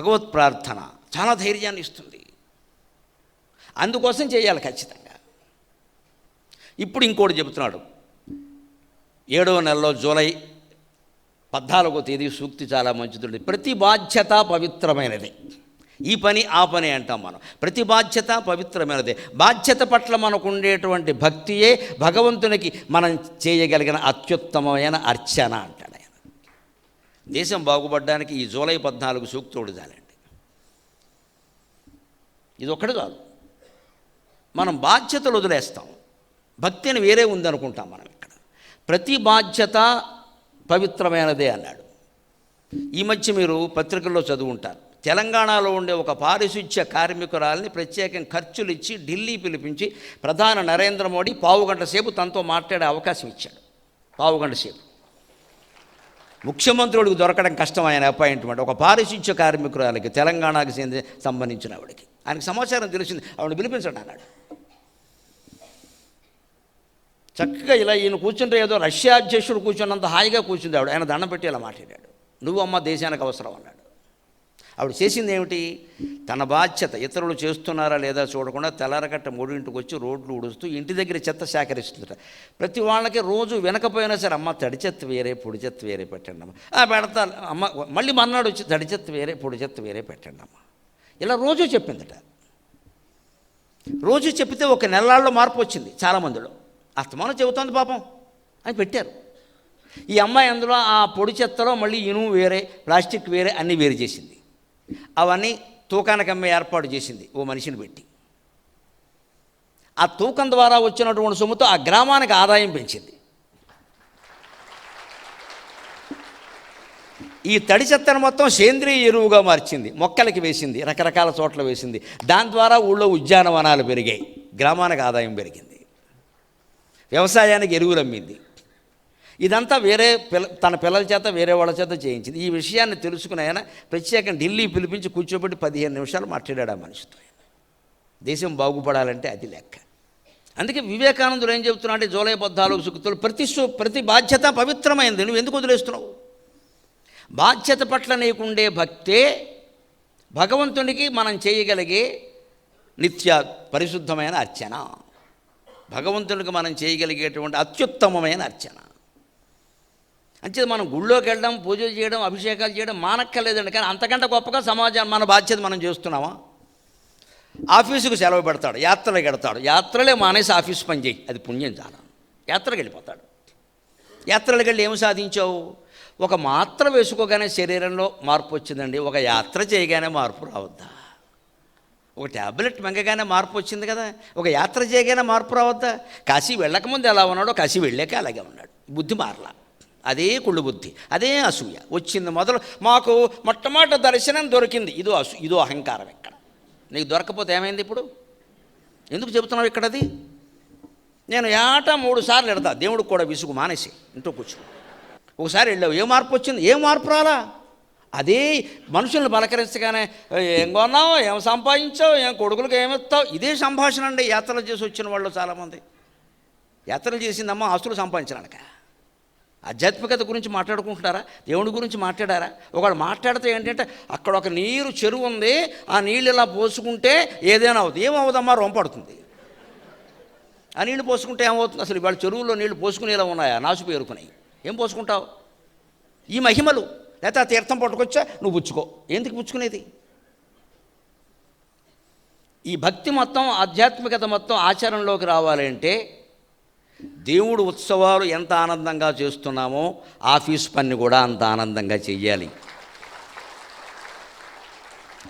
భగవత్ ప్రార్థన చాలా ధైర్యాన్ని ఇస్తుంది. అందుకోసం చేయాలి ఖచ్చితంగా. ఇప్పుడు ఇంకోటి చెబుతున్నాడు. ఏడవ నెలలో జూలై పద్నాలుగో తేదీ సూక్తి చాలా మంచిది. ప్రతి బాధ్యత పవిత్రమైనది. ఈ పని ఆ పని అంటాం మనం. ప్రతి బాధ్యత పవిత్రమైనదే. బాధ్యత పట్ల మనకు ఉండేటువంటి భక్తియే భగవంతునికి మనం చేయగలిగిన అత్యుత్తమమైన అర్చన అంట. దేశం బాగుపడడానికి ఈ జూలై పద్నాలుగు సూక్తుడు చాలండి ఇది ఒక్కటి కాదు. మనం బాధ్యతలు వదిలేస్తాం. భక్తి అని వేరే ఉందనుకుంటాం మనం ఇక్కడ. ప్రతి బాధ్యత పవిత్రమైనదే అన్నాడు. ఈ మధ్య మీరు పత్రికల్లో చదువుంటారు. తెలంగాణలో ఉండే ఒక పారిశుధ్య కార్మికురాలని ప్రత్యేకం ఖర్చులు ఇచ్చి ఢిల్లీ పిలిపించి ప్రధాని నరేంద్ర మోడీ పావు గంట సేపు తనతో మాట్లాడే అవకాశం ఇచ్చాడు. పావు గంట సేపు. ముఖ్యమంత్రుడికి దొరకడం కష్టం ఆయన అపాయింట్మెంట్. ఒక పారిశుధ్య కార్మికురాలకి తెలంగాణకి చెంది సంబంధించిన ఆవిడకి. ఆయనకు సమాచారం తెలిసింది. ఆవిడ పిలిపించండి అన్నాడు. చక్కగా ఇలా ఈయన కూర్చుంటే ఏదో రష్యా అధ్యక్షుడు కూర్చున్నంత హాయిగా కూర్చుంది ఆవిడ. ఆయన దండం పెట్టి ఇలా మాట్లాడాడు. నువ్వు అమ్మ దేశానికి అవసరం అన్నాడు. ఆవిడ చేసింది ఏమిటి? తన బాధ్యత ఇతరులు చేస్తున్నారా లేదా చూడకుండా తెల్లారగట్ట మూడింటికి వచ్చి రోడ్లు ఉడుస్తూ ఇంటి దగ్గర చెత్త సేకరిస్తుందట. ప్రతి వాళ్ళకి రోజు వినకపోయినా సరే అమ్మ తడి చెత్త వేరే పొడి చెత్త వేరే పెట్టండి అమ్మ. "ఆ, పెడతా అమ్మ మళ్ళీ మన్నాడు వచ్చి తడి చెత్త వేరే పొడి చెత్త వేరే పెట్టండి అమ్మ. ఇలా రోజు చెప్పిందట. రోజు చెప్తే ఒక నెలల్లో మార్పు వచ్చింది చాలామందిలో. అస్తమానం చెబుతోంది పాపం. అని పెట్టారు. ఈ అమ్మాయి అందులో ఆ పొడి చెత్తలో మళ్ళీ ఇనుము వేరే ప్లాస్టిక్ వేరే అన్నీ వేరు చేసింది. అవన్నీ తూకానికి అమ్మే ఏర్పాటు చేసింది ఓ మనిషిని పెట్టి. ఆ తూకం ద్వారా వచ్చినటువంటి సొమ్ముతో ఆ గ్రామానికి ఆదాయం పెంచింది. ఈ తడి చెత్తను మొత్తం సేంద్రియ ఎరువుగా మార్చింది మొక్కలకి వేసింది రకరకాల చోట్ల వేసింది. దాని ద్వారా ఊళ్ళో ఉద్యానవనాలు పెరిగాయి గ్రామానికి ఆదాయం పెరిగింది. వ్యవసాయానికి ఎరువులు అమ్మింది. ఇదంతా వేరే పిల్ల తన పిల్లల చేత వేరే వాళ్ళ చేత చేయించింది. ఈ విషయాన్ని తెలుసుకుని ఆయన ప్రత్యేకంగా ఢిల్లీ పిలిపించి కూర్చోబెట్టి పదిహేను నిమిషాలు మాట్లాడాడు ఆ మనిషితో దేశం బాగుపడాలంటే అది లెక్క. అందుకే వివేకానందుడు ఏం చెబుతున్నా అంటే జూలై పద్నాలుగు సుఖతులు ప్రతి సు- ప్రతి బాధ్యత పవిత్రమైంది. నువ్వు ఎందుకు వదిలేస్తున్నావు? బాధ్యత పట్ల నీకుండే భక్తే భగవంతునికి మనం చేయగలిగే నిత్య పరిశుద్ధమైన అర్చన. భగవంతునికి మనం చేయగలిగేటువంటి అత్యుత్తమమైన అర్చన. అంతే మనం గుళ్ళోకి వెళ్ళడం పూజలు చేయడం అభిషేకాలు చేయడం మానక్కర్లేదండి. కానీ అంతకంటే గొప్పగా సమాజం మన బాధ్యత మనం చేస్తున్నామా? ఆఫీసుకు సెలవు పెడతాడు యాత్రలకు వెడతాడు యాత్రలే మానేసి ఆఫీస్ పని చేయి. అది పుణ్యం చాలా. యాత్రకు వెళ్ళిపోతాడు. యాత్రలకు వెళ్ళి ఏమి సాధించావు? ఒక మాత్ర వేసుకోగానే శరీరంలో మార్పు వచ్చిందండి. ఒక యాత్ర చేయగానే మార్పు రావద్దా? ఒక ట్యాబ్లెట్ మింగగానే మార్పు వచ్చింది కదా. ఒక యాత్ర చేయగానే మార్పు రావద్దా? కాశీ వెళ్ళకముందు ఎలా ఉన్నాడో కాశీ వెళ్ళాక అలాగే ఉన్నాడు. బుద్ధి మారలా. అదే కుళ్ళు బుద్ధి అదే అసూయ. వచ్చింది మొదలు మాకు మొట్టమొదటి దర్శనం దొరికింది. ఇదో అసూ ఇదో అహంకారం ఇక్కడ. నీకు దొరకపోతే ఏమైంది ఇప్పుడు? ఎందుకు చెబుతున్నావు ఇక్కడ అది? నేను ఏటా మూడు సార్లు ఎడతా దేవుడికి కూడా విసుగు మానేసి ఇంట్లో కూర్చో ఒకసారి వెళ్ళావు. ఏ మార్పు వచ్చింది? ఏ మార్పు రాలా? అదే మనుషుల్ని పలకరించగానే ఏం కొన్నావు? ఏం సంపాదించావు? ఏం కొడుకులకు ఏమిస్తావు ఇదే సంభాషణ అండి. యాత్రలు చేసి వచ్చిన వాళ్ళు చాలామంది. యాత్రలు చేసిందమ్మా ఆస్తులు సంపాదించడానిక? ఆధ్యాత్మికత గురించి మాట్లాడుకుంటున్నారా? దేవుని గురించి మాట్లాడారా? ఒకడు మాట్లాడితే ఏంటంటే అక్కడ ఒక నీరు చెరువు ఉంది ఆ నీళ్ళు ఇలా పోసుకుంటే ఏదైనా అవుతుంది. ఏమవుదమ్మా? రొంపడుతుంది ఆ నీళ్ళు పోసుకుంటే ఏమవుతుంది? అసలు ఇవాళ చెరువులో నీళ్ళు పోసుకునేలా ఉన్నాయా? నాసు పేరుకున్నాయి. ఏం పోసుకుంటావు? ఈ మహిమలు. లేకపోతే ఆ తీర్థం పట్టుకొచ్చా? నువ్వు పుచ్చుకో. ఎందుకు పుచ్చుకునేది? ఈ భక్తి మొత్తం ఆధ్యాత్మికత మొత్తం ఆచరణలోకి రావాలంటే దేవుడు ఉత్సవాలు ఎంత ఆనందంగా చేస్తున్నామో ఆఫీస్ పని కూడా అంత ఆనందంగా చెయ్యాలి.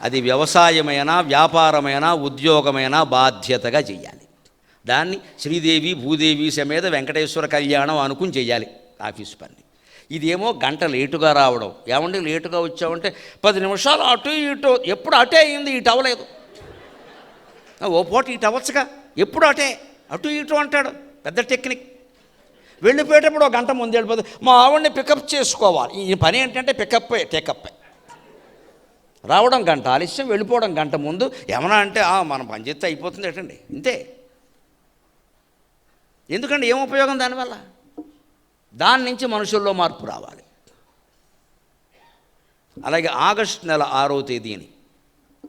అది వ్యవసాయమైనా వ్యాపారమైన ఉద్యోగమైనా బాధ్యతగా చెయ్యాలి. దాన్ని శ్రీదేవి భూదేవి సమేత వెంకటేశ్వర కళ్యాణం అనుకుని చెయ్యాలి ఆఫీస్ పని ఇదేమో గంట లేటుగా రావడం. ఏమంటే లేటుగా వచ్చామంటే పది నిమిషాలు అటు ఇటు ఎప్పుడు అటే అయింది ఇటు అవ్వలేదు ఓ పోటీ ఇటు అవ్వచ్చుగా ఎప్పుడు అటే అటు ఇటు అంటాడు. పెద్ద టెక్నిక్. వెళ్ళిపోయేటప్పుడు ఒక గంట ముందు వెళ్ళిపోతుంది మా ఆవిడని పికప్ చేసుకోవాలి. ఈ పని ఏంటంటే పికప్ టేకప్ రావడం గంట ఆలస్యం వెళ్ళిపోవడం గంట ముందు ఏమన్నా అంటే మనం పని చేస్తే అయిపోతుంది ఏంటండి? ఇంతే. ఎందుకంటే ఏం ఉపయోగం దానివల్ల? దాని నుంచి మనుషుల్లో మార్పు రావాలి. అలాగే ఆగస్టు నెల ఆరో తేదీని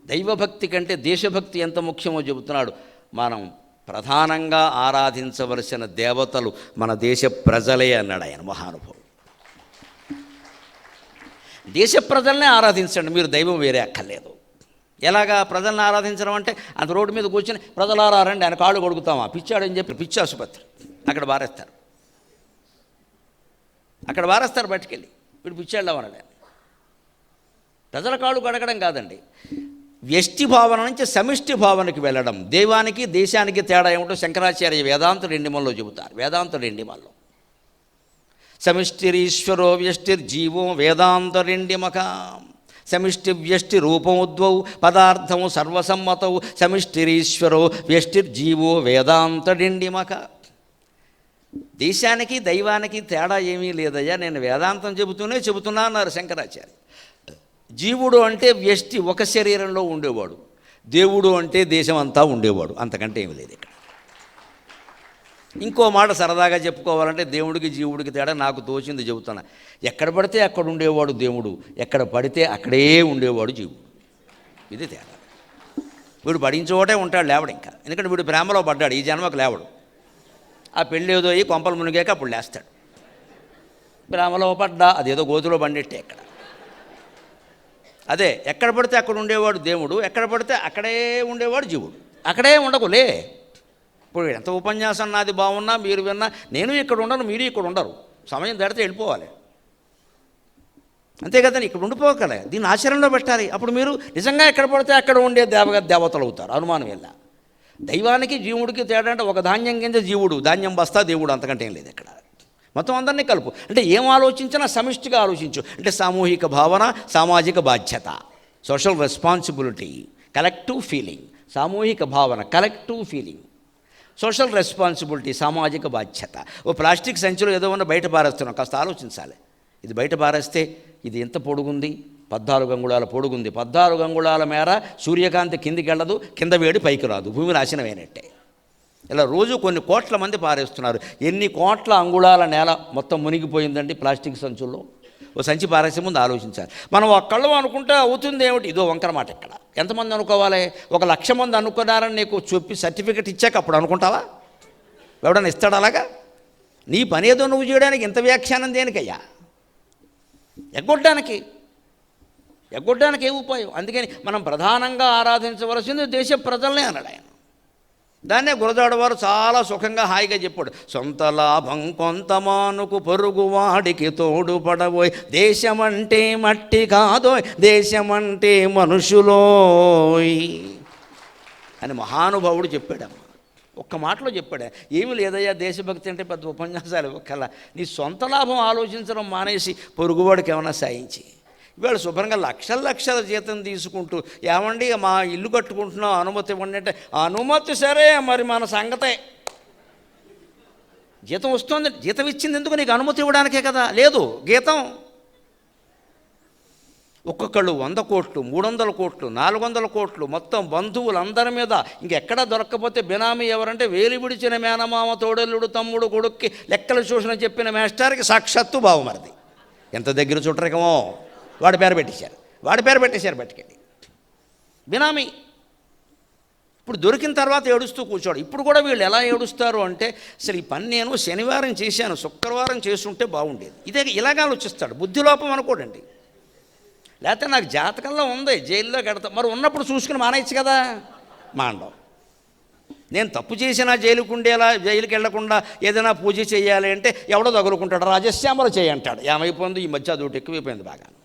దైవభక్తి కంటే దేశభక్తి ఎంత ముఖ్యమో చెబుతున్నాడు. మనం ప్రధానంగా ఆరాధించవలసిన దేవతలు మన దేశ ప్రజలే అన్నాడు ఆయన మహానుభావుడు. దేశ ప్రజల్నే ఆరాధించండి మీరు దైవం వేరే అక్కర్లేదు. ఎలాగా ప్రజల్ని ఆరాధించడం అంటే అంత రోడ్డు మీద కూర్చొని ప్రజలు ఆరారండి ఆయన కాళ్ళు కొడుకుతామా పిచ్చాడని చెప్పి పిచ్చి ఆసుపత్రి అక్కడ బారేస్తారు. అక్కడ బారేస్తారు బయటకెళ్ళి వీడు పిచ్చాడు అనలే ప్రజల కాళ్ళు కడగడం కాదండి వ్యష్టి భావన నుంచి సమిష్టి భావనకి వెళ్ళడం. దైవానికి దేశానికి తేడా ఏమిటో శంకరాచార్య వేదాంత రెండిమల్లో చెబుతారు. వేదాంత రెండిమల్లో. సమిష్టిరీశ్వరో వ్యష్టిర్జీవో వేదాంత రెండిమక సమిష్టి వ్యష్టి రూపముద్వౌ పదార్థము సర్వసమ్మతౌ సమిష్టిరీశ్వరో వ్యష్టిర్జీవో వేదాంత రెండిమక దేశానికి దైవానికి తేడా ఏమీ లేదయ్యా నేను వేదాంతం చెబుతూనే చెబుతున్నా అన్నారు శంకరాచార్య. జీవుడు అంటే వ్యష్టి ఒక శరీరంలో ఉండేవాడు. దేవుడు అంటే దేశం అంతా ఉండేవాడు. అంతకంటే ఏమి లేదు ఇక్కడ. ఇంకో మాట సరదాగా చెప్పుకోవాలంటే దేవుడికి జీవుడికి తేడా నాకు తోచింది చెబుతున్నా. ఎక్కడ పడితే అక్కడ ఉండేవాడు దేవుడు. ఎక్కడ పడితే అక్కడే ఉండేవాడు జీవుడు. ఇది తేడా. వీడు పడించోటే ఉంటాడు లేవడు ఇంకా. ఎందుకంటే వీడు ప్రేమలో పడ్డాడు ఈ జన్మకు లేవడు. ఆ పెళ్ళి ఏదో అయ్యి కొంపలు మునిగాక అప్పుడు లేస్తాడు. ప్రేమలో పడ్డా అదేదో గోతులో పండిట్టే ఇక్కడ. అదే ఎక్కడ పడితే అక్కడ ఉండేవాడు దేవుడు ఎక్కడ పడితే అక్కడే ఉండేవాడు జీవుడు. అక్కడే ఉండకులే. ఇప్పుడు ఎంత ఉపన్యాసం నాది బాగున్నా మీరు విన్నా నేను ఇక్కడ ఉండను మీరు ఇక్కడ ఉండరు. సమయం దాటితే వెళ్ళిపోవాలి. అంతే కదండి ఇక్కడ ఉండిపోకలే. దీన్ని ఆచరణలో పెట్టాలి. అప్పుడు మీరు నిజంగా ఎక్కడ పడితే అక్కడ ఉండే దేవ దేవతలు అవుతారు అనుమానం వెళ్ళ దైవానికి జీవుడికి తేడా అంటే ఒక ధాన్యం కింద జీవుడు ధాన్యం బస్తా దేవుడు అంతకంటే ఏం లేదు ఇక్కడ. మొత్తం అందరినీ కలుపు. అంటే ఏం ఆలోచించినా సమిష్టిగా ఆలోచించు. అంటే సామూహిక భావన సామాజిక బాధ్యత. సోషల్ రెస్పాన్సిబిలిటీ కలెక్టివ్ ఫీలింగ్ సామూహిక భావన కలెక్టివ్ ఫీలింగ్ సోషల్ రెస్పాన్సిబిలిటీ సామాజిక బాధ్యత. ఓ ప్లాస్టిక్ సంచిలో ఏదో ఉన్న బయట పారేస్తున్నాం కాస్త ఆలోచించాలి. ఇది బయట పారేస్తే ఇది ఎంత పొడుగుంది? పద్నాలుగు అంగుళాల పొడుగుంది. పద్నాలుగు అంగుళాల మేర సూర్యకాంతి కిందికి వెళ్ళదు కింద వేడి పైకి రాదు. భూమి నాశనమైనట్టే. ఇలా రోజు కొన్ని కోట్ల మంది పారేస్తున్నారు. ఎన్ని కోట్ల అంగుళాల నేల మొత్తం మునిగిపోయిందండి ప్లాస్టిక్ సంచుల్లో? ఓ సంచి పారేసే ముందు ఆలోచించాలి. మనం ఒక్కళ్ళు అనుకుంటే అవుతుంది ఏమిటి? ఇదో వంకర మాట ఇక్కడ. ఎంతమంది అనుకోవాలి? ఒక లక్ష మంది అనుకున్నారని నీకు చెప్పి సర్టిఫికెట్ ఇచ్చాక అప్పుడు అనుకుంటావా? ఎవడన్నా ఇస్తాడు అలాగా? నీ పని ఏదో నువ్వు చేయడానికి ఇంత వ్యాఖ్యానం దేనికయ్యా? ఎగ్గొట్టడానికి. ఎగ్గొట్టడానికి ఏ ఉపాయం? అందుకని మనం ప్రధానంగా ఆరాధించవలసింది దేశ ప్రజలనే అన్నాడు ఆయన. దాన్నే గురజాడవారు చాలా సుఖంగా హాయిగా చెప్పాడు. సొంత లాభం కొంత మానుకు పొరుగువాడికి తోడుపడబోయ్ దేశమంటే మట్టి కాదోయ్ దేశమంటే మనుషులోయ్ అని మహానుభావుడు చెప్పాడమ్మ. ఒక్క మాటలో చెప్పాడు. ఏమి లేదయ్యా దేశభక్తి అంటే పెద్ద ఉపన్యాసాలు. ఒక్కలా. నీ సొంత లాభం ఆలోచించడం మానేసి పొరుగువాడికి ఏమైనా సాయించి వీళ్ళు శుభ్రంగా లక్షల లక్షల జీతం తీసుకుంటూ ఏమండి మా ఇల్లు కట్టుకుంటున్నాం అనుమతి ఇవ్వండి అంటే అనుమతి సరే మరి మన సంగతే. జీతం వస్తుంది జీతం ఇచ్చింది ఎందుకు నీకు అనుమతి ఇవ్వడానికే కదా? లేదు గీతం. ఒక్కొక్కళ్ళు వంద కోట్లు మూడు వందల కోట్లు నాలుగు వందల కోట్లు మొత్తం బంధువులందరి మీద ఇంకెక్కడా దొరక్కపోతే బినామీ ఎవరంటే వేలి విడిచిన మేనమామ తోడల్లుడు తమ్ముడు కొడుక్కి లెక్కలు చూసిన చెప్పిన మేస్టార్కి సాక్షాత్తు బావమరిది ఎంత దగ్గర చుట్టరికమో? వాడి పేరు పెట్టేశారు. వాడి పేరు పెట్టేశారు బయటికెళ్ళి. బినామీ. ఇప్పుడు దొరికిన తర్వాత ఏడుస్తూ కూర్చోడు. ఇప్పుడు కూడా వీళ్ళు ఎలా ఏడుస్తారు అంటే అసలు ఈ పని నేను శనివారం చేశాను శుక్రవారం చేస్తుంటే బాగుండేది. ఇదే ఇలాగ ఆలోచిస్తాడు. బుద్ధి లోపం అనుకోడండి. లేకపోతే నాకు జాతకంలో ఉంది జైల్లో కడతా. మరి ఉన్నప్పుడు చూసుకుని మానేయచ్చు కదా. మాండవు నేను తప్పు చేసినా జైలుకు ఉండేలా జైలుకి వెళ్ళకుండా ఏదైనా పూజ చేయాలి అంటే ఎవడో తగులుకుంటాడు. రాజశ్యామలు చేయంటాడు ఏమైపోయింది? ఈ మధ్య అదొకటి ఎక్కువైపోయింది బాగా.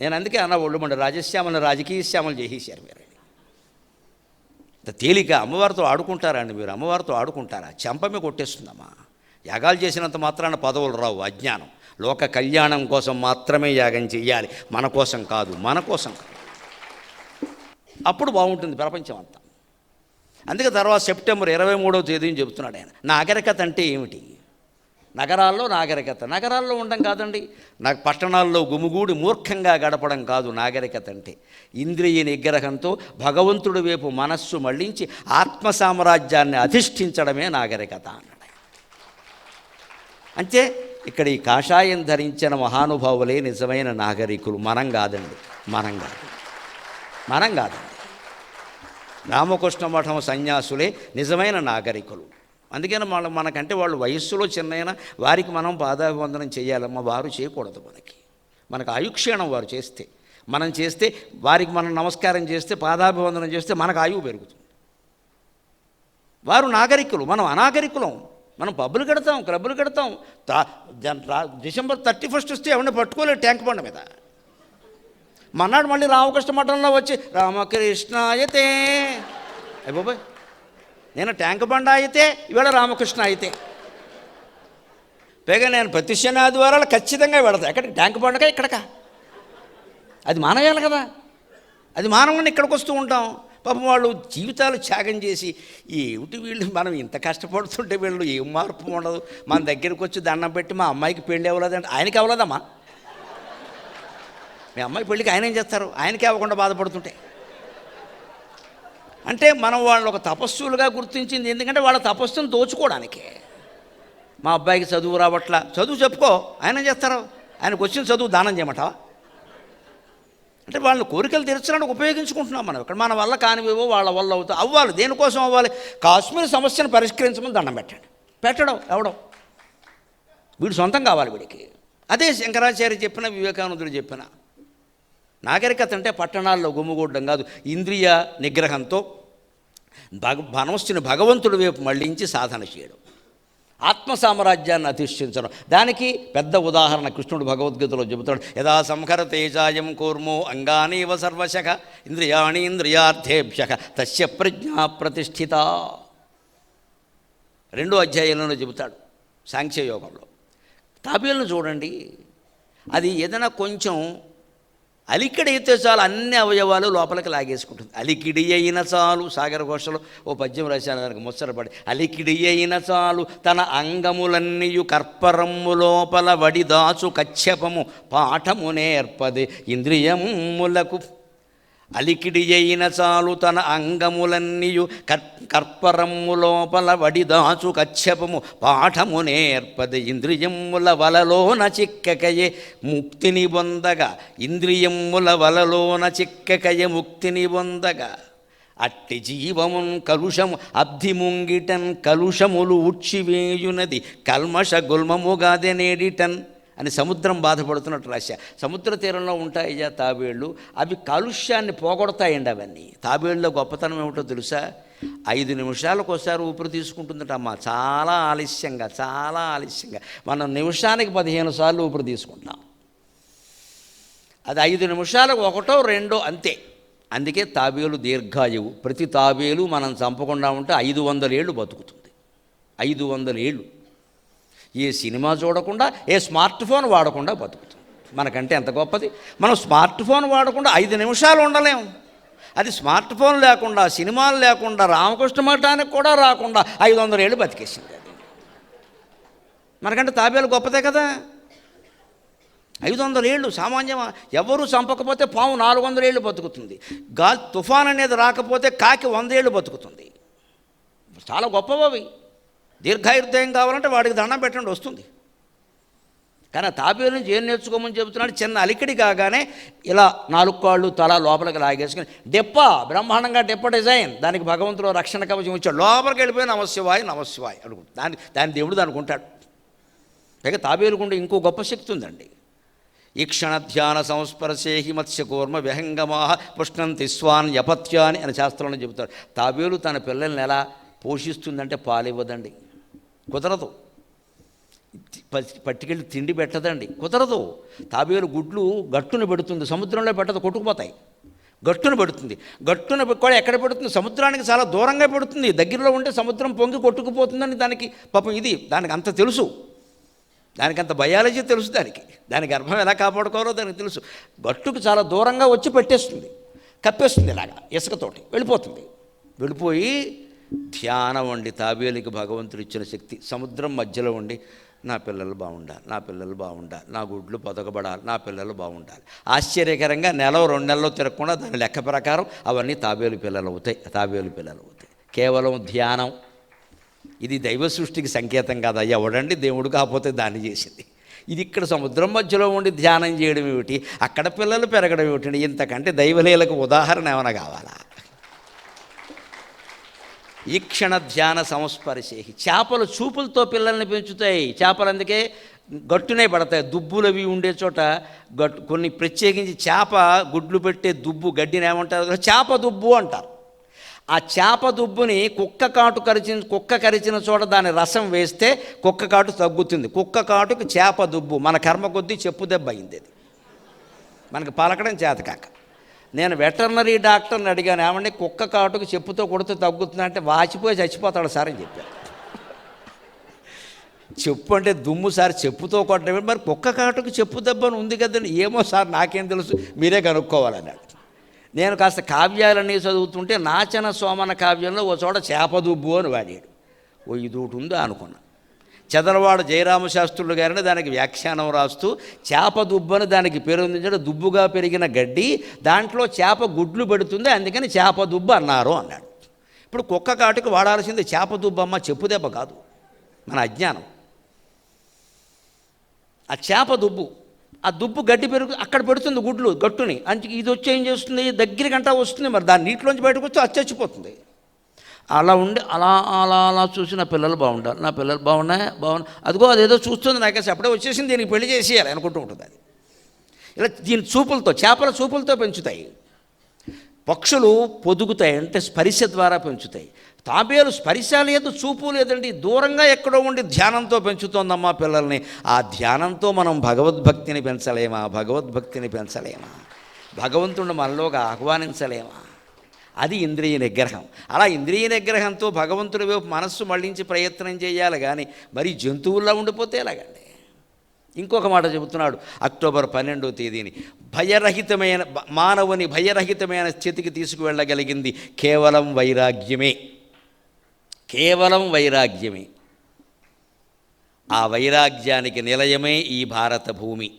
నేను అందుకే అన్న ఒళ్ళు మండి రాజశ్యామలను రాజకీయ శ్యామలు చేసేసారు మీరు. తేలిక అమ్మవారితో ఆడుకుంటారండి మీరు అమ్మవారితో ఆడుకుంటారా? చెంపమే కొట్టేస్తుందమ్మా. యాగాలు చేసినంత మాత్రాన పదవులు రావు అజ్ఞానం. లోక కళ్యాణం కోసం మాత్రమే యాగం చెయ్యాలి. మన కోసం కాదు మన కోసం కాదు. అప్పుడు బాగుంటుంది ప్రపంచం అంతా. అందుకే తర్వాత సెప్టెంబర్ ఇరవై మూడవ తేదీని చెబుతున్నాడు ఆయన. నాగరికత అంటే ఏమిటి? నగరాల్లో నాగరికత. నగరాల్లో ఉండడం కాదండి. నాకు పట్టణాల్లో గుమిగూడి మూర్ఖంగా గడపడం కాదు నాగరికత అంటే. ఇంద్రియ నిగ్రహంతో భగవంతుడి వైపు మనస్సు మళ్ళించి ఆత్మ సామ్రాజ్యాన్ని అధిష్ఠించడమే నాగరికత అన్నాడు. అంతే అంటే ఇక్కడ ఈ కాషాయం ధరించిన మహానుభావులే నిజమైన నాగరికులు. మనం కాదండి. మనం కాదు. మనం కాదండి. రామకృష్ణ మఠం సన్యాసులే నిజమైన నాగరికులు. అందుకని వాళ్ళు మనకంటే వాళ్ళు వయస్సులో చిన్నైనా వారికి మనం పాదాభివందనం చేయాలమ్మా వారు చేయకూడదు మనకి. మనకు ఆయుక్షీణం వారు చేస్తే మనం చేస్తే వారికి మనం నమస్కారం చేస్తే పాదాభివందనం చేస్తే మనకు ఆయువు పెరుగుతుంది. వారు నాగరికులు మనం అనాగరికులం. మనం పబ్బులు కడతాం క్లబ్బులు కడతాం. తా డిసెంబర్ థర్టీ ఫస్ట్ వస్తే ఎవరిని పట్టుకోలేదు ట్యాంక్ బండ మీద. మన్నాడు మళ్ళీ రామకృష్ణ మఠంలో వచ్చి రామకృష్ణాయతే. అయ్య బాబాయ్. నేను ట్యాంక్ బండ అయితే ఇవాళ రామకృష్ణ అయితే పైగా నేను ప్రతి శని ఆదివారాలు ఖచ్చితంగా వెళతా ఎక్కడికి? ట్యాంక్ బండక ఇక్కడక? అది మానవేయాలి కదా. అది మానవుని ఇక్కడికి వస్తూ ఉంటాం. పాపం వాళ్ళు జీవితాలు త్యాగం చేసి ఏమిటి వీళ్ళు మనం ఇంత కష్టపడుతుంటే వీళ్ళు ఏం మార్పు ఉండదు. మన దగ్గరికి వచ్చి దండం పెట్టి మా అమ్మాయికి పెళ్ళి అవ్వలేదంటే ఆయనకి అవ్వలేదమ్మా. మీ అమ్మాయి పెళ్ళికి ఆయన ఏం చేస్తారు? ఆయనకే అవ్వకుండా బాధపడుతుంటే. అంటే మనం వాళ్ళని ఒక తపస్సులుగా గుర్తించింది ఎందుకంటే వాళ్ళ తపస్సును దోచుకోవడానికి. మా అబ్బాయికి చదువు రావట్లా. చదువు చెప్పుకో ఆయన చేస్తారు? ఆయనకు వచ్చిన చదువు దానం చేయమట అంటే వాళ్ళ కోరికలు తీర్చడానికి ఉపయోగించుకుంటున్నాం మనం ఇక్కడ. మన వల్ల కానివేవో వాళ్ళ వల్ల అవుతా. అవ్వాలి దేనికోసం అవ్వాలి? కాశ్మీర్ సమస్యను పరిష్కరించమని దండం పెట్టండి. పెట్టడం ఎవడం? వీడు సొంతం కావాలి వీడికి. అదే శంకరాచార్య చెప్పిన వివేకానందుడు చెప్పిన నాగరికత అంటే పట్టణాల్లో గుమ్ముగూడడం కాదు. ఇంద్రియ నిగ్రహంతో భగ మనస్సుని భగవంతుడి వైపు మళ్ళించి సాధన చేయడం. ఆత్మ సామ్రాజ్యాన్ని అధిష్ఠించడం. దానికి పెద్ద ఉదాహరణ కృష్ణుడు భగవద్గీతలో చెబుతాడు యథా సంహర తేజాయం కూర్మో అంగానీవ సర్వశక ఇంద్రియాణి ఇంద్రియార్థేభ్య తస్య ప్రజ్ఞా ప్రతిష్ఠిత. రెండో అధ్యాయంలోనే చెబుతాడు సాంఖ్యయోగంలో. తాబేలను చూడండి. అది ఏదైనా కొంచెం అలికిడి అయితే చాలు అన్ని అవయవాలు లోపలికి లాగేసుకుంటుంది. అలికిడి అయిన చాలు సాగర ఘోషలో ఓ పద్యం రాశాను దానికి ముచ్చటపడి. అలికిడి అయిన చాలు తన అంగములన్నీయు కర్పరమ్ము లోపల వడిదాచు కచ్చపము పాఠము నేర్పది. ఇంద్రియములకు అలికిడి అయిన చాలు తన అంగములన్నీయు కర్ కర్పరమ్ము లోపల వడిదాచు కచ్చపము పాఠము నేర్పది. ఇంద్రియముల వలలోన చిక్కకయే ముక్తిని పొందగా. ఇంద్రియముల వలలోన చిక్కకయ ముక్తిని పొందగా. అట్టి జీవమున్ కలుషము అబ్ధి ముంగిటన్ కలుషములు ఉచ్చివేయునది కల్మష గుల్మముగాదే నేడిటన్ అని సముద్రం బాధపడుతున్నట్టు రాశా. సముద్ర తీరంలో ఉంటాయ్యా తాబేళ్ళు అవి కాలుష్యాన్ని పోగొడతాయండి అవన్నీ. తాబేళ్ళలో గొప్పతనం ఏమిటో తెలుసా? ఐదు నిమిషాలకు ఒకసారి ఊపిరి తీసుకుంటుందట అమ్మ. చాలా ఆలస్యంగా చాలా ఆలస్యంగా. మనం నిమిషానికి పదిహేను సార్లు ఊపిరి తీసుకుంటాం అది ఐదు నిమిషాలకు ఒకటో రెండో అంతే. అందుకే తాబేలు దీర్ఘాయువు. ప్రతి తాబేలు మనం చంపకుండా ఉంటే ఐదు వందల ఏళ్ళు బతుకుతుంది. ఐదు వందల ఏళ్ళు. ఏ సినిమా చూడకుండా ఏ స్మార్ట్ ఫోన్ వాడకుండా బతుకుతుంది మనకంటే ఎంత గొప్పది? మనం స్మార్ట్ ఫోన్ వాడకుండా ఐదు నిమిషాలు ఉండలేం. అది స్మార్ట్ ఫోన్ లేకుండా సినిమాలు లేకుండా రామకృష్ణ మఠానికి కూడా రాకుండా ఐదు వందల ఏళ్ళు బతికేసింది అది. మనకంటే తాబేలు గొప్పదే కదా. ఐదు వందల ఏళ్ళు సామాన్యమా ఎవరు చంపకపోతే పాము నాలుగు వందల ఏళ్ళు బతుకుతుంది. గాలి తుఫాన్ అనేది రాకపోతే కాకి వంద ఏళ్ళు బతుకుతుంది. చాలా గొప్పవి దీర్ఘాయుర్దయం కావాలంటే వాడికి దండం పెట్టండి వస్తుంది. కానీ ఆ తాబేలు నుంచి ఏం నేర్చుకోమని చెబుతున్నాడు చిన్న అలికిడి కాగానే ఇలా నాలుగు కాళ్ళు తల లోపలికి లాగేసుకుని డెప్ప బ్రహ్మాండంగా డెప్ప డిజైన్. దానికి భగవంతుడు రక్షణ కవచం ఇచ్చాడు. లోపలికి వెళ్ళిపోయి నమశివాయ్ నమశివాయ్ అనుకుంటాడు. దాని దాని దేవుడు అనుకుంటాడు. లేక పైగా తాబేలుకుంటే ఇంకో గొప్ప శక్తి ఉందండి. ఈ ధ్యాన సంస్పర్శేహి మత్స్యకూర్మ విహంగమాహ పుష్ణంతి స్వాన్ యపత్యాని అని శాస్త్రంలో చెబుతారు. తాబేలు తన పిల్లల్ని ఎలా పోషిస్తుందంటే పాలివ్వదండి. కుదరదు. పట్టుకెళ్ళి తిండి పెట్టదండి. కుదరదు. తాబేలు గుడ్లు గట్టున పెడుతుంది సముద్రంలో పెట్టదు కొట్టుకుపోతాయి. గట్టున పెడుతుంది. గట్టున కూడా ఎక్కడ పెడుతుంది? సముద్రానికి చాలా దూరంగా పెడుతుంది. దగ్గరలో ఉంటే సముద్రం పొంగి కొట్టుకుపోతుందని దానికి పాపం ఇది. దానికి అంత తెలుసు. దానికి అంత బయాలజీ తెలుసు దానికి. దాని గర్భం ఎలా కాపాడుకోవాలో దానికి తెలుసు. గట్టుకు చాలా దూరంగా వచ్చి పెట్టేస్తుంది. కప్పేస్తుంది ఇలాగా ఇసుకతోటి. వెళ్ళిపోతుంది. వెళ్ళిపోయి ధ్యానం వండి తాబేలికి భగవంతుడు ఇచ్చిన శక్తి సముద్రం మధ్యలో ఉండి నా పిల్లలు బాగుండాలి నా పిల్లలు బాగుండాలి నా గుడ్లు పొదగబడాలి నా పిల్లలు బాగుండాలి. ఆశ్చర్యకరంగా నెల రెండు నెలలో తిరగకుండా దాని లెక్క ప్రకారం అవన్నీ తాబేలు పిల్లలు అవుతాయి తాబేలు పిల్లలు అవుతాయి. కేవలం ధ్యానం. ఇది దైవ సృష్టికి సంకేతం కాదు. ఎవడండి దేవుడు కాకపోతే దాన్ని చేసింది? ఇది ఇక్కడ సముద్రం మధ్యలో ఉండి ధ్యానం చేయడం ఏమిటి? అక్కడ పిల్లలు పెరగడం ఏమిటి? ఇంతకంటే దైవలీలకు ఉదాహరణ ఏమైనా కావాలా? ఈక్షణ ధ్యాన సంస్పర్శేహి చేపలు చూపులతో పిల్లల్ని పెంచుతాయి. చేపలు అందుకే గట్టునే పడతాయి. దుబ్బులు అవి ఉండే చోట గట్టు కొన్ని ప్రత్యేకించి చేప గుడ్లు పెట్టే దుబ్బు గడ్డిని ఏమంటారు చేప దుబ్బు అంటారు. ఆ చేప దుబ్బుని కుక్క కాటు కరిచిన కుక్క కరిచిన చోట దాని రసం వేస్తే కుక్క కాటు తగ్గుతుంది. కుక్క కాటుకు చేప దుబ్బు. మన కర్మ కొద్దీ చెప్పు దెబ్బ అయింది అది. మనకి పలకడం చేత కాక. నేను వెటర్నరీ డాక్టర్ని అడిగాను ఏమంటే కుక్క కాటుకు చెప్పుతో కొడితే తగ్గుతుందంటే వాచిపోయి చచ్చిపోతాడు సార్ అని చెప్పారు చెప్పు అంటే దుమ్ము సార్ చెప్పుతో కొట్టడం మరి కుక్క కాటుకు చెప్పు దెబ్బని ఉంది కదండి. ఏమో సార్ నాకేం తెలుసు. మీరే కనుక్కోవాలన్నాడు. నేను కాస్త కావ్యాలన్నీ చదువుతుంటే నాచన సోమన కావ్యంలో ఓ చోట చేపదుబ్బు అని వాడాడు. ఓ ఇది ఒకటి అనుకున్నాను అనుకున్నా. చదలవాడ జయరామశాస్త్రులు గారిని దానికి వ్యాఖ్యానం రాస్తూ చేప దుబ్బను దానికి పేరొందించడం దుబ్బుగా పెరిగిన గడ్డి దాంట్లో చేప గుడ్లు పెడుతుంది అందుకని చేప దుబ్బు అన్నారు అన్నాడు. ఇప్పుడు కుక్క కాటుకు వాడాల్సింది చేప దుబ్బు అమ్మ చెప్పు దెబ్బ కాదు. మన అజ్ఞానం. ఆ చేప దుబ్బు ఆ దుబ్బు గడ్డి పెరుగు అక్కడ పెడుతుంది గుడ్లు గట్టుని. అంటే ఇది వచ్చి ఏం చేస్తుంది? దగ్గర వస్తుంది మరి. దాని నీటిలోంచి బయటకు వస్తే అది చచ్చిపోతుంది. అలా ఉండి అలా అలా అలా చూసి నా పిల్లలు బాగుండాలి. నా పిల్లలు బాగున్నాయి బాగున్నా అదిగో అదేదో చూస్తుంది నాకేసి అప్పుడే వచ్చేసింది దీనికి పెళ్ళి చేసేయాలి అనుకుంటూ ఉంటుంది అది. ఇలా దీని చూపులతో చేపల చూపులతో పెంచుతాయి. పక్షులు పొదుగుతాయి అంటే స్పరిశ ద్వారా పెంచుతాయి. తాబేలు స్పరిశ లేదు చూపు లేదండి దూరంగా ఎక్కడో ఉండి ధ్యానంతో పెంచుతోందమ్మా పిల్లల్ని. ఆ ధ్యానంతో మనం భగవద్భక్తిని పెంచలేమా? భగవద్భక్తిని పెంచలేమా? భగవంతుడు మనలోకి ఆహ్వానించలేమా? అది ఇంద్రియ నిగ్రహం. అలా ఇంద్రియ నిగ్రహంతో భగవంతుడి వైపు మనస్సు మళ్ళించి ప్రయత్నం చేయాలి కానీ మరి జంతువుల్లా ఉండిపోతే ఎలాగండి? ఇంకొక మాట చెబుతున్నాడు అక్టోబర్ పన్నెండో తేదీని. భయరహితమైన మానవుని భయరహితమైన స్థితికి తీసుకువెళ్ళగలిగింది కేవలం వైరాగ్యమే. కేవలం వైరాగ్యమే. ఆ వైరాగ్యానికి నిలయమే ఈ భారత భూమి.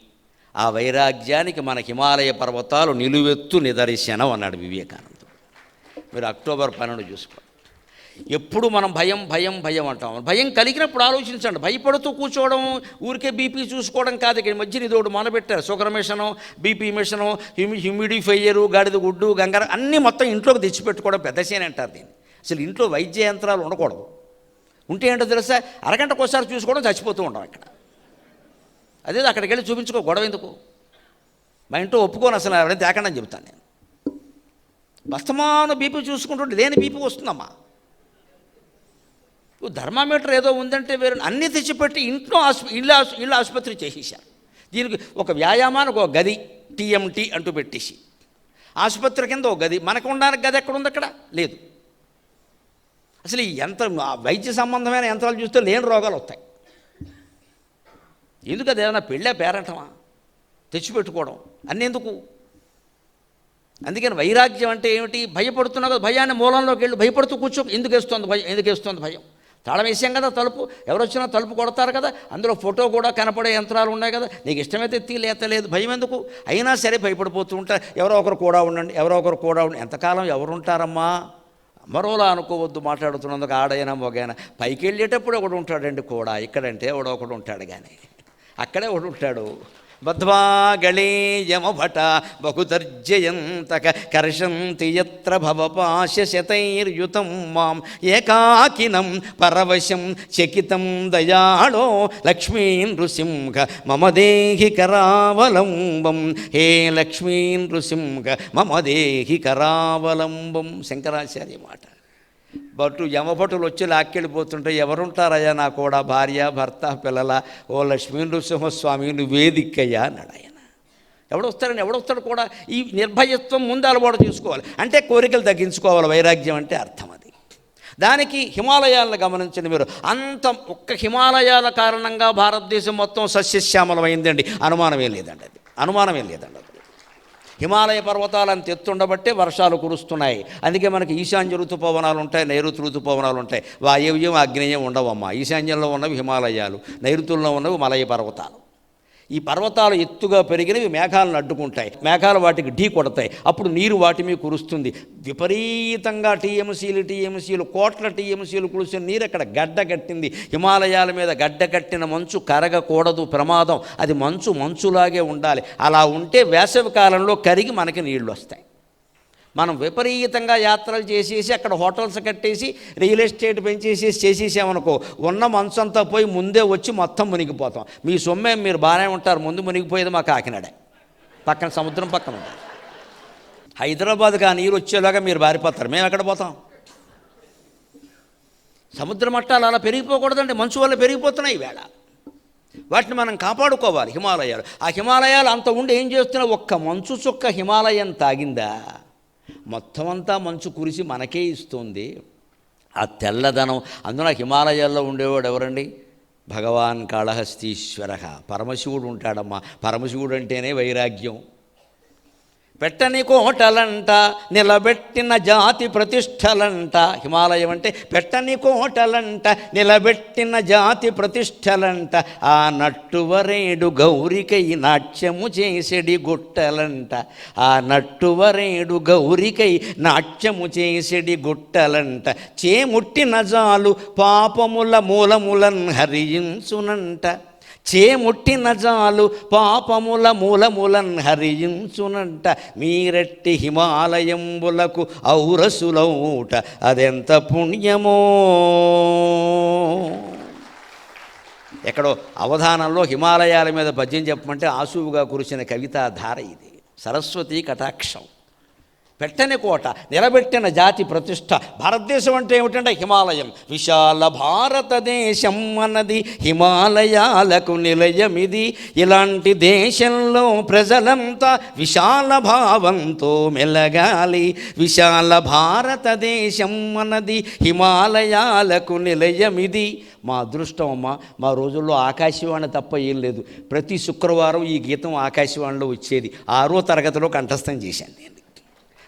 ఆ వైరాగ్యానికి మన హిమాలయ పర్వతాలు నిలువెత్తు నిదర్శనం అన్నాడు వివేకానంద. మీరు అక్టోబర్ పన్నెండు చూసుకోండి. ఎప్పుడు మనం భయం భయం భయం అంటాం. భయం కలిగినప్పుడు ఆలోచించండి. భయపడుతూ కూర్చోవడం ఊరికే బీపీ చూసుకోవడం కాదు. ఇక్కడ మధ్యన ఇదోడు మొదలుపెట్టారు షుగర్ మిషను బీపీ మిషను హ్యూమి హ్యూమిడిఫైయరు గాడిద గుడ్డు గంగర అన్నీ మొత్తం ఇంట్లోకి తెచ్చిపెట్టుకోవడం పెద్ద సేన అంటారు దీన్ని. అసలు ఇంట్లో వైద్య యంత్రాలు ఉండకూడదు. ఉంటే ఏంటో తెలుసా? అరగంటకు ఒకసారి చూసుకోవడం చచ్చిపోతూ ఉంటాం ఇక్కడ. అదే అక్కడికి వెళ్ళి చూపించుకో. గొడవ ఎందుకు? మా ఇంట్లో ఒప్పుకోను అసలు ఎవరైనా తేకండి అని చెప్తాను నేను. బస్తమాను బీపీ చూసుకుంటుంటే లేని బీపీ వస్తుందమ్మా. థర్మామీటర్ ధర్మామీటర్ ఏదో ఉందంటే వేరే అన్నీ తెచ్చిపెట్టి ఇంట్లో ఆస్ప ఇళ్ళ ఇళ్ళ ఆసుపత్రి చేసేసారు దీనికి ఒక వ్యాయామానికి ఒక గది టీఎంటీ అంటూ పెట్టేసి. ఆసుపత్రి కింద ఒక గది మనకు ఉండడానికి గది ఎక్కడ ఉంది అక్కడ? లేదు. అసలు ఈ యంత్రం ఆ వైద్య సంబంధమైన యంత్రాలు చూస్తే లేని రోగాలు వస్తాయి. ఎందుకు అది ఏదైనా పెళ్ళే పేరంటమా? తెచ్చిపెట్టుకోవడం. అన్నెందుకు అందుకని వైరాగ్యం అంటే ఏమిటి? భయపడుతున్నావు కదా భయాన్ని మూలంలోకి వెళ్ళి భయపడుతూ కూర్చో. ఎందుకు వేస్తుంది భయం? ఎందుకు వేస్తుంది భయం? తాళం వేసాం కదా తలుపు. ఎవరు వచ్చినా తలుపు కొడతారు కదా. అందులో ఫోటో కూడా కనపడే యంత్రాలు ఉన్నాయి కదా. నీకు ఇష్టమైతే తీ లేదు. భయం ఎందుకు? అయినా సరే భయపడిపోతూ ఉంటారు ఎవరో ఒకరు కూడా ఉండండి ఎవరో ఒకరు కూడా ఉండండి. ఎంతకాలం ఎవరు ఉంటారమ్మా మరోలా అనుకోవద్దు మాట్లాడుతున్నందుకు ఆడైనా మొగైనా. పైకి వెళ్ళేటప్పుడు ఒకడు ఉంటాడండి కూడా. ఇక్కడంటే ఎవడో ఒకడు ఉంటాడు కానీ అక్కడే ఒకడు ఉంటాడు. బద్ధ్వాగళే యమభట బహుదర్జయంతక కర్షంతి ఎత్ర భవపాశశతైర్యుతం మాం ఏకాకినం పరవశం చకితం దయాళో లక్ష్మీ నృసింహ మమ దేహి కరావలంబం హే లక్ష్మీ నృసింహ మమ దేహి కరావలంబం శంకరాచార్య మాట భటు యమభటులు వచ్చి లాక్కెళ్ళిపోతుంటే ఎవరుంటారయ్యా నా కూడా భార్య భర్త పిల్లల? ఓ లక్ష్మీ నృసింహస్వామి నువ్వే అన్నాడు ఆయన. ఎవడొస్తారని ఎవడొస్తాడు కూడా? ఈ నిర్భయత్వం ముందు అలవాటు చేసుకోవాలి. అంటే కోరికలు తగ్గించుకోవాలి వైరాగ్యం అంటే అర్థం అది. దానికి హిమాలయాలను గమనించండి మీరు. అంత ఒక్క హిమాలయాల కారణంగా భారతదేశం మొత్తం సస్యశ్యామలమైందండి. అనుమానమే లేదండి అది. అనుమానమే లేదండి అది. హిమాలయ పర్వతాలు అంత ఎత్తుండబట్టే వర్షాలు కురుస్తున్నాయి. అందుకే మనకి ఈశాన్య ఋతుపవనాలు ఉంటాయి నైరుతి ఋతుపవనాలు ఉంటాయి. వాయవ్యం ఆగ్నేయం ఉండవమ్మా. ఈశాన్యంలో ఉన్నవి హిమాలయాలు నైరుతుల్లో ఉన్నవి మలయ పర్వతాలు. ఈ పర్వతాలు ఎత్తుగా పెరిగినవి మేఘాలను అడ్డుకుంటాయి. మేఘాలు వాటికి ఢీ కొడతాయి. అప్పుడు నీరు వాటి మీద కురుస్తుంది. విపరీతంగా టీఎంసీలు టీఎంసీలు కోట్ల టీఎంసీలు కురిసిన నీరు అక్కడ గడ్డ కట్టింది. హిమాలయాల మీద గడ్డ కట్టిన మంచు కరగకూడదు ప్రమాదం. అది మంచు మంచులాగే ఉండాలి. అలా ఉంటే వేసవి కాలంలో కరిగి మనకి నీళ్ళు వస్తాయి. మనం విపరీతంగా యాత్రలు చేసేసి అక్కడ హోటల్స్ కట్టేసి రియల్ ఎస్టేట్ పెంచేసేసి చేసేసామనుకో ఉన్న మంచంతా పోయి ముందే వచ్చి మొత్తం మునిగిపోతాం. మీ సొమ్మే మీరు బాగానే ఉంటారు ముందు మునిగిపోయేది మా కాకినాడే. పక్కన సముద్రం పక్కన ఉంటుంది హైదరాబాద్కి ఆ నీరు వచ్చేలాగా మీరు బారిపోతారు. మేము ఎక్కడ పోతాం? సముద్ర మట్టాలు అలా పెరిగిపోకూడదండి. మంచు వల్ల పెరిగిపోతున్నాయి ఈవేళ. వాటిని మనం కాపాడుకోవాలి హిమాలయాలు. ఆ హిమాలయాలు అంత ఉండి ఏం చేస్తున్నా ఒక్క మంచు చుక్క హిమాలయం తాగిందా? మొత్తం అంతా మంచు కురిసి మనకే ఇస్తుంది. ఆ తెల్లదనం అందున హిమాలయాల్లో ఉండేవాడు ఎవరండి? భగవాన్ కాళహస్తీశ్వర. పరమశివుడు ఉంటాడమ్మా. పరమశివుడు అంటేనే వైరాగ్యం. పెట్టని కోటలంట నిలబెట్టిన జాతి ప్రతిష్టలంట. హిమాలయం అంటే పెట్టని కోటలంట నిలబెట్టిన జాతి ప్రతిష్టలంట. ఆ నట్టువరేడు గౌరికై నాట్యము చేసెడి గుట్టలంట. ఆ నట్టువరేడు గౌరికై నాట్యము చేసెడి గుట్టలంట. చేముట్టిన జాలు పాపముల మూలములన్ హరించునంట. చేముట్టిన జాలు పాపముల మూలములన్ హరించునంట మీరెట్టి హిమాలయంబులకు ఔరసులౌట. అదెంత పుణ్యమో? ఎక్కడో అవధానంలో హిమాలయాల మీద పద్యం చెప్పమంటే ఆసువుగా కురిసిన కవితాధార ఇది. సరస్వతి కటాక్షం. పెట్టని కోట నిలబెట్టిన జాతి ప్రతిష్ట. భారతదేశం అంటే ఏమిటంటే హిమాలయం. విశాల భారతదేశం అన్నది హిమాలయాలకు నిలయమిది. ఇలాంటి దేశంలో ప్రజలంతా విశాల భావంతో మెలగాలి. విశాల భారతదేశం అన్నది హిమాలయాలకు నిలయమిది. మా అదృష్టం అమ్మ మా రోజుల్లో ఆకాశవాణి తప్ప ఏం లేదు. ప్రతి శుక్రవారం ఈ గీతం ఆకాశవాణిలో వచ్చేది. ఆరో తరగతిలో కంఠస్థం చేశాను నేను.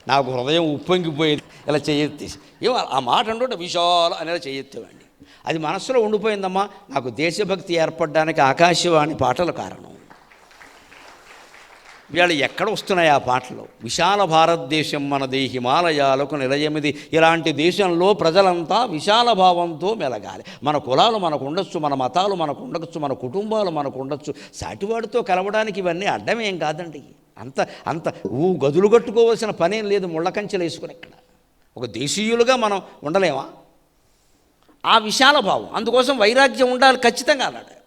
నాకు హృదయం ఉప్పొంగిపోయేది ఇలా చేయెత్తేసి ఏమో ఆ మాట అంటుంటే విశాల అనేలా చేయెత్తేవాడిని అది మనసులో ఉండిపోయిందమ్మా. నాకు దేశభక్తి ఏర్పడడానికి ఆకాశవాణి పాటలు కారణం. వీళ్ళు ఎక్కడ వస్తున్నాయి ఆ పాటలు? విశాల భారతదేశం మనది హిమాలయాలకు నిలయమిది. ఇలాంటి దేశంలో ప్రజలంతా విశాల భావంతో మెలగాలి. మన కులాలు మనకు ఉండొచ్చు మన మతాలు మనకు ఉండొచ్చు మన కుటుంబాలు మనకు ఉండొచ్చు. సాటివాడితో కలవడానికి ఇవన్నీ అడ్డమేం కాదండి. అంత అంత ఊ గదులు కట్టుకోవాల్సిన పనేం లేదు ముళ్ళకంచెలు వేసుకుని ఇక్కడ. ఒక దేశీయులుగా మనం ఉండలేమా? ఆ విశాల భావం. అందుకోసం వైరాగ్యం ఉండాలి ఖచ్చితంగా అన్నాడు.